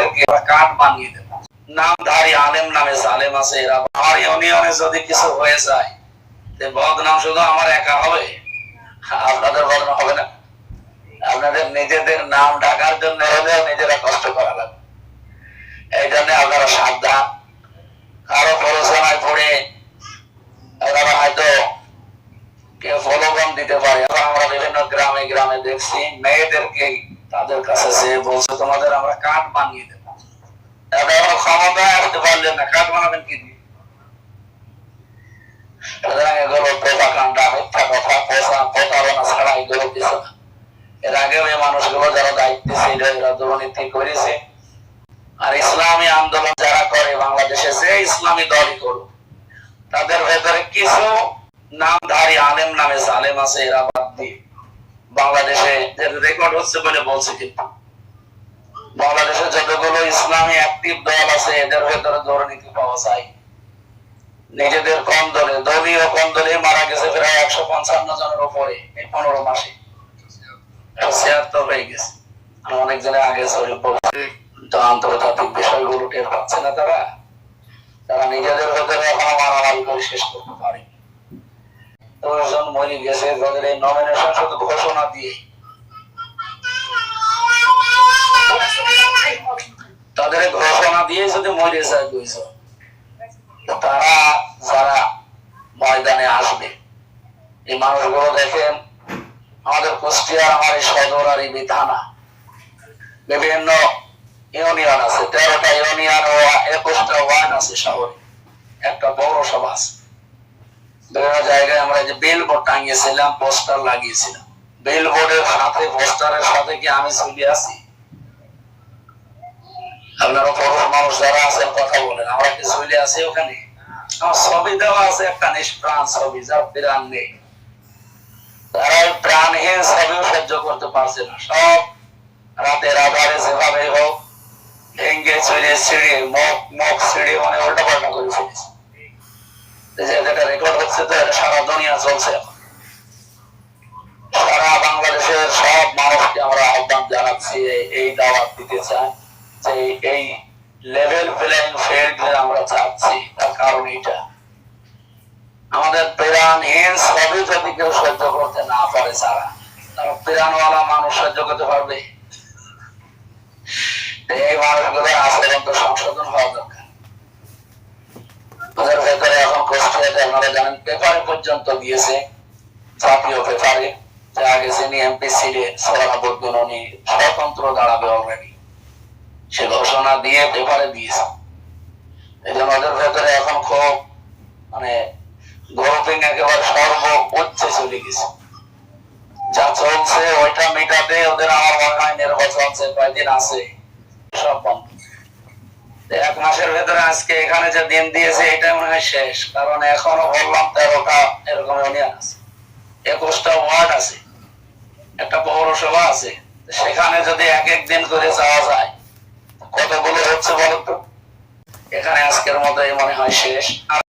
মেয়েদেরকে কাঠ বানিয়ে দেবো। নামধারী আলেম নামে জালেম আছে এরা। আমার ইউনিয়নে যদি কিছু হয়ে যায় বদনাম শুধু আমার একা হবে? আপনাদের বদনাম হবে না। আপনাদের নিজেদের নাম ডাকার জন্য হলে নিজেরা কষ্ট করা লাগবে এই জন্য আপনারা সাবধান। কারও প্ররোচনায় পড়ে আপনারা হয়তো কেউ প্রলোভন দিতে পারে। আমরা বিভিন্ন গ্রামে গ্রামে দেখছি মেয়েদেরকে তাদের কাছে সে বলছে তোমাদের আমরা কাঠ বানিয়ে দেবো। এখন ক্ষমতায় আসতে পারলেন না কাঠ বানাবেন কি দিয়ে? আর ইসলামী আন্দোলন যারা করে, বাংলাদেশে যে ইসলামী দলই করুক, তাদের ভেতরে কিছু নামধারী আলেম নামে জালেম আছে, এরা বাদ দিয়ে। বাংলাদেশে রেকর্ড হচ্ছে বলে বলছে কিন্তু বাংলাদেশে যতগুলো ইসলামী অ্যাক্টিভ দল আছে, এদের ভেতরে দুর্নীতি পাওয়া যায়। নিজেদের কম দলে? দলীয় কম দলে মারা গেছে প্রায় একশো পঞ্চান্ন জনের উপরে এই পনেরো মাসে। ছিয়াত্তর হয়ে গেছে। অনেক জনের আগে বলছি তো আন্তর্জাতিক বিষয়গুলো টের পাচ্ছে না তারা। তারা নিজেদের ভেতরে এখনও মারামারি করে শেষ করতে পারে। দশজন মরে গেছে এই নমিনেশন শুধু ঘোষণা দিয়ে। তাদের ঘোষণা দিয়ে যদি মরে যায় তারা যারা ময়দানে আসবে, এই মানুষগুলো দেখেন, আমাদের কুষ্টিয়ার, আমার এই সদর আর এই থানা বিভিন্ন ইউনিয়ন আছে, তেরোটা ইউনিয়ন ও একুশটা আছে শহরে। একটা পৌরসভা আছে। বিভিন্ন জায়গায় আমরা যে বিল বোর্ড টাঙিয়েছিলাম পোস্টার লাগিয়েছিলাম। বিল বোর্ডের সাথে পোস্টারের সাথে কি আমি ছবি আছি আপনারা পুরুষ মানুষ যারা আছেন, কথা বলেন। আমরা কি ছবি আছি ওখানে? আমার ছবি দেওয়া আছে একটা নিষ্প্রাণ ছবি, যার প্রাণ নেই। তারা প্রাণহীন ছবিও সহ্য করতে পারছে না। সব রাতের আধারে যেভাবে হোক ভেঙ্গে চলে ছিঁড়ে মুখ মুখ ছিঁড়ে মানে উল্টা পাল্টা করে ফেলেছে। যেটা রেকর্ড সারা দুনিয়া চলছে। সারা বাংলাদেশের সব মানুষকে আমরা আহ্বান জানাচ্ছি, এই- দাওয়াত দিতে চাই যে এই লেভেল প্লেইং আমরা চাচ্ছি, তার কারণ এটা আমাদের প্রাণহীন সবই যদি কেউ সহ্য করতে না পারে সারা তারা প্রাণওয়ালা মানুষ সহ্য করতে পারবে? এই মানুষগুলোর আচরণ সংশোধন হওয়া দরকার ওদের ভেতরে এখন আপনারা জানেন পেপারে পর্যন্ত দিয়েছে, জাতীয় পেপারে। যে আগে যিনি এমপি ছিলেন সোহরাবুদ্দিন উনি স্বতন্ত্র দাঁড়াবে অলরেডি সে ঘোষণা দিয়ে পেপারে দিয়েছে। এই জন্য ওদের ভেতরে এখন খুব মানে গ্রুপিং একেবারে সর্ব উচ্চে চলে গেছে। যা চলছে, ওইটা মেটাতে ওদের আমার মনে হয় নির্বাচন কয়েকদিন আছে। এক মাসের ভেতরে আজকে এখানে যে দিন দিয়েছে, এটা মনে হয় শেষ। কারণ এখনও বললাম, তেরোটা এরকম ইউনিয়ন আছে। একুশটা ওয়ার্ড আছে। একটা পৌরসভা আছে। সেখানে যদি এক এক দিন করে যাওয়া যায়, কতগুলো হচ্ছে বলতো? এখানে আজকের মতো মনে হয় শেষ।